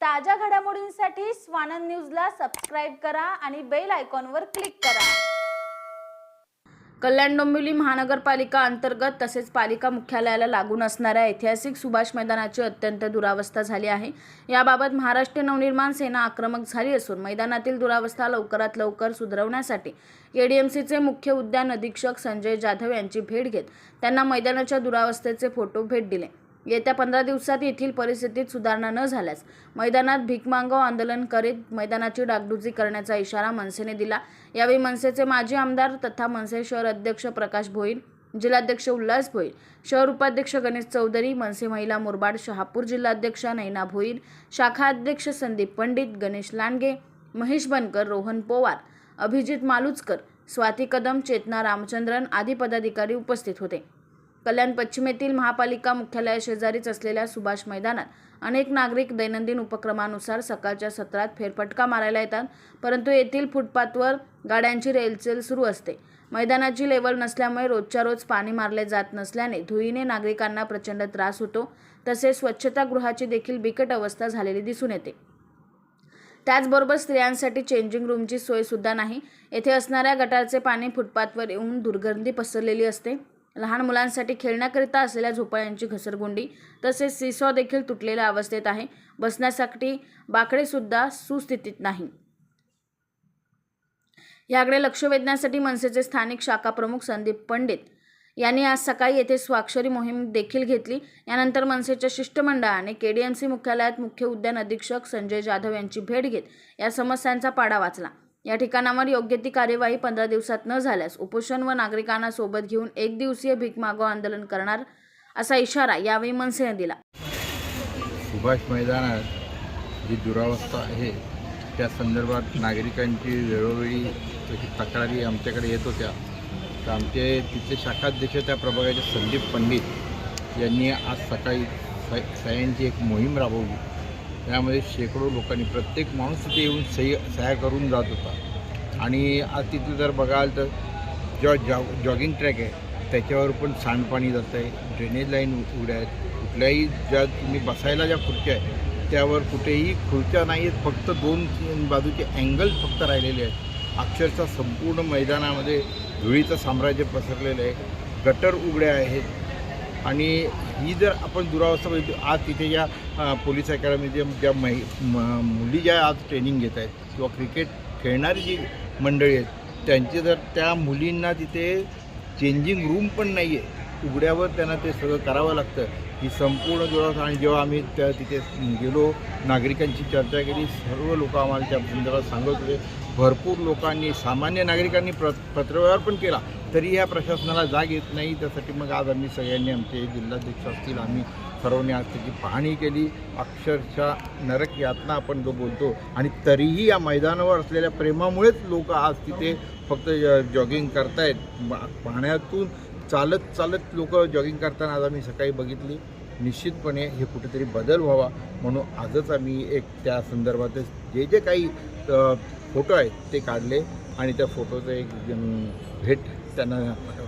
ताज्या घडामोडींसाठी स्वानंद न्यूजला सबस्क्राईब करा आणि बेल आयकॉनवर क्लिक करा. कल्याण डोंबिवली महानगरपालिका अंतर्गत तसेच पालिका मुख्यालयाला लागून असणाऱ्या ऐतिहासिक सुभाष मैदानाची अत्यंत दुरावस्था झाली आहे. याबाबत महाराष्ट्र नवनिर्माण सेना आक्रमक झाली असून मैदानातील दुरावस्था लवकरात लवकर सुधारवण्यासाठी एडीएमसीचे मुख्य उद्यान अधीक्षक संजय जाधव यांची भेट घेत त्यांना मैदानाच्या दुरावस्थेचे फोटो भेट दिले. येत्या पंधरा दिवसात येथील परिस्थितीत सुधारणा न झाल्यास मैदानात भीक मागव आंदोलन करीत मैदानाची डागडुजी करण्याचा इशारा मनसेने दिला. यावेळी मनसेचे माजी आमदार तथा मनसे शहर अध्यक्ष प्रकाश भोईर जिल्हाध्यक्ष उल्हास भोईर शहर उपाध्यक्ष गणेश चौधरी मनसे महिला मुरबाड शहापूर जिल्हाध्यक्ष नैना भोईर शाखा अध्यक्ष संदीप पंडित गणेश लांडगे महेश बनकर रोहन पोवार अभिजित मालुचकर स्वाती कदम चेतना रामचंद्रन आदी पदाधिकारी उपस्थित होते. कल्याण पश्चिमेतील महापालिका मुख्यालयाशेजारीच असलेल्या सुभाष मैदानात अनेक नागरिक दैनंदिन उपक्रमानुसार सकाळच्या सत्रात फेरफटका मारायला येतात परंतु येथील फुटपाथवर गाड्यांची रेलचेल सुरू असते. मैदानाची लेवल नसल्यामुळे रोजच्या रोज पाणी मारले जात नसल्याने धुळीने नागरिकांना प्रचंड त्रास होतो तसेच स्वच्छतागृहाची देखील बिकट अवस्था झालेली दिसून येते. त्याचबरोबर स्त्रियांसाठी चेंजिंग रूमची सोयसुद्धा नाही. येथे असणाऱ्या गटारचे पाणी फुटपाथवर येऊन दुर्गंधी पसरलेली असते. लहान मुलांसाठी खेळण्याकरिता असलेल्या झोपाळ्यांची घसरगुंडी तसेच सिसॉ देखील तुटलेल्या अवस्थेत आहे. बसण्यासाठी बाकडेसुद्धा सुस्थितीत नाही. याकडे लक्ष वेधण्यासाठी मनसेचे स्थानिक शाखा प्रमुख संदीप पंडित यांनी आज सकाळी येथे स्वाक्षरी मोहीम देखील घेतली. यानंतर मनसेच्या शिष्टमंडळाने के डी एम सी मुख्यालयात मुख्य उद्यान अधीक्षक संजय जाधव यांची भेट घेत या समस्यांचा पाडा वाचला. या ठिकाणावर योग्य ती कार्यवाही पंधरा दिवसात न झाल्यास उपोषण व नागरिकांना सोबत घेऊन एक दिवसीय भीक मागो आंदोलन करणार असा इशारा यावेळी मनसेने दिला. सुभाष मैदानात जी दुरावस्था आहे त्या संदर्भात नागरिकांची वेळोवेळी तक्रारी आमच्याकडे येत होत्या. तर आमचे तिथले शाखाध्यक्ष त्या प्रभागाचे संदीप पंडित यांनी आज सकाळी स एक मोहीम राबवली. त्यामध्ये शेकडो लोकांनी प्रत्येक माणूस तिथे येऊन सही सह्या करून जात होता. आणि आज तिथे जर बघाल तर जो जॉ जॉगिंग ट्रॅक आहे त्याच्यावर पण सांडपाणी जातं आहे ड्रेनेज लाईन उघड्या आहेत. कुठल्याही ज्या तुम्ही बसायला ज्या खुर्च्या आहेत त्यावर कुठेही खुर्च्या नाही आहेत फक्त दोन बाजूचे अँगल फक्त राहिलेले आहेत. अक्षरशः संपूर्ण मैदानामध्ये धुळीचं साम्राज्य पसरलेलं आहे. गटर उघड्या आहेत. आणि ही जर आपण दुरावस्था बघितली आज तिथे ज्या पोलीस अकॅडमीच्या ज्या महि मुली ज्या आज ट्रेनिंग घेत आहेत किंवा क्रिकेट खेळणारी जी मंडळी आहेत त्यांचे जर त्या मुलींना तिथे चेंजिंग रूम पण नाही आहे उघड्यावर त्यांना ते सगळं करावं लागतं. ही संपूर्ण दुरावस्था आणि जेव्हा आम्ही त्या तिथे गेलो नागरिकांची चर्चा केली सर्व लोक आम्हाला त्या संदर्भात सांगत होते. भरपूर लोकांनी सामान्य नागरिकांनी प्र पत्रव्यवहार पण केला. तरी या प्रशासनाला जाग येत नाही. त्यासाठी मग आज आम्ही सगळ्यांनी आमचे जिल्हाध्यक्ष असतील आम्ही सर्वांनी आज त्याची पाहणी केली. अक्षरशः नरक यातना आपण जो बोलतो आणि तरीही या मैदानावर असलेल्या प्रेमामुळेच लोक आज तिथे फक्त जॉगिंग करतायत. पाण्यातून चालत चालत लोक जॉगिंग करताना आज आम्ही सकाळी बघितली. निश्चितपणे हे कुठेतरी बदल व्हावा म्हणून आजच आम्ही एक त्या संदर्भात जे जे काही फोटो आहेत ते काढले आणि त्या फोटोचं एक भेट त्यांना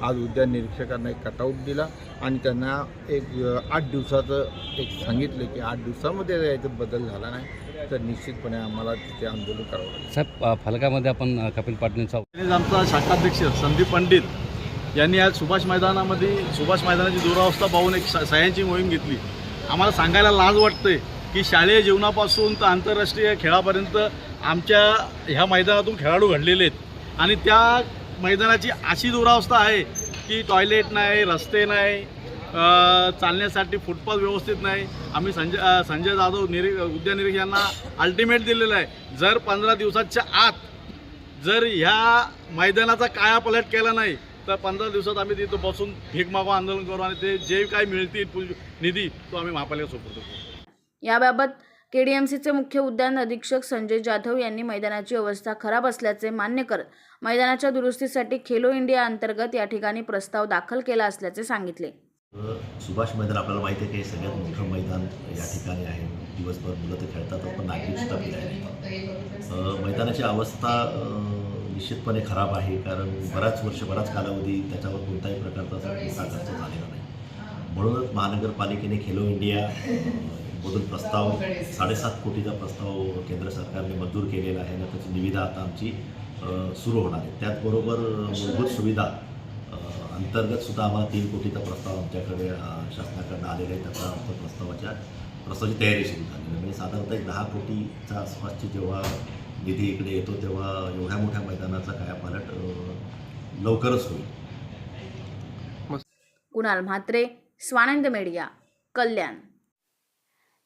आज उद्यान निरीक्षकांना एक कटआउट दिला आणि त्यांना एक आठ दिवसाचं एक सांगितलं की आठ दिवसामध्ये याचा बदल झाला नाही तर निश्चितपणे आम्हाला तिथे आंदोलन करावं लागेल. साहेब फलकामध्ये आपण कपिल पाटणीचा आणि आमचा शाखाध्यक्ष संदीप पंडित यांनी आज सुभाष मैदानामध्ये सुभाष मैदानाची दुरावस्था पाहून एक स- सह्यांची मोहीम घेतली. आम्हाला सांगायला लाज वाटते की शालेय जीवनापासून तर आंतरराष्ट्रीय खेळापर्यंत आमच्या ह्या मैदानातून खेळाडू घडलेले आहेत. आणि त्या मैदानाची अशी दुरावस्था आहे की टॉयलेट नाही रस्ते नाही चालण्यासाठी फुटपाथ व्यवस्थित नाही. आम्ही संजय संजय जाधव निरी उद्यान यांना अल्टिमेट दिलेलं आहे. जर पंधरा दिवसाच्या आत जर ह्या मैदानाचा कायापलट केला नाही तर पंधरा दिवसात आम्ही तिथं बसून भीक मागो आंदोलन करू आणि ते जे काही मिळतील पुल- निधी तो आम्ही महापालिका सोपवतो याबाबत केडीएमसीचे मुख्य उद्यान अधीक्षक संजय जाधव यांनी मैदानाची अवस्था खराब असल्याचे मान्य करत मैदानाच्या दुरुस्तीसाठी खेलो इंडिया अंतर्गत या ठिकाणी प्रस्ताव दाखल केला असल्याचे सांगितले. सुभाष मैदान आपल्याला माहिती आहे की सगळ्यात मोठं मैदान या ठिकाणी आहे. दिवसभर मुलं ते खेळतात पण नागरिकसुद्धा फिरायला मैदानाची अवस्था निश्चितपणे खराब आहे कारण बराच वर्ष बराच कालावधी त्याच्यावर कोणत्याही प्रकारचा खर्च झालेला नाही. म्हणूनच महानगरपालिकेने खेलो इंडिया मधून प्रस्ताव साडेसात कोटीचा प्रस्ताव केंद्र सरकारने मंजूर केलेला आहे. आणि त्याची निविदा आता आमची सुरू होणार आहे. त्याचबरोबर मूलभूत सुविधा अंतर्गत सुद्धा आम्हाला तीन कोटीचा प्रस्ताव आमच्याकडे शासनाकडनं आलेला आहे. त्याचा आमच्या प्रस्तावाच्या प्रस्तावाची तयारी सुरू झालेली आहे. म्हणजे साधारणतः एक दहा कोटीचा आसपासची जेव्हा निधी इकडे येतो तेव्हा एवढ्या मोठ्या मैदानाचा कायापालट लवकरच होईल. कुणाल म्हात्रे स्वानंद मीडिया कल्याण.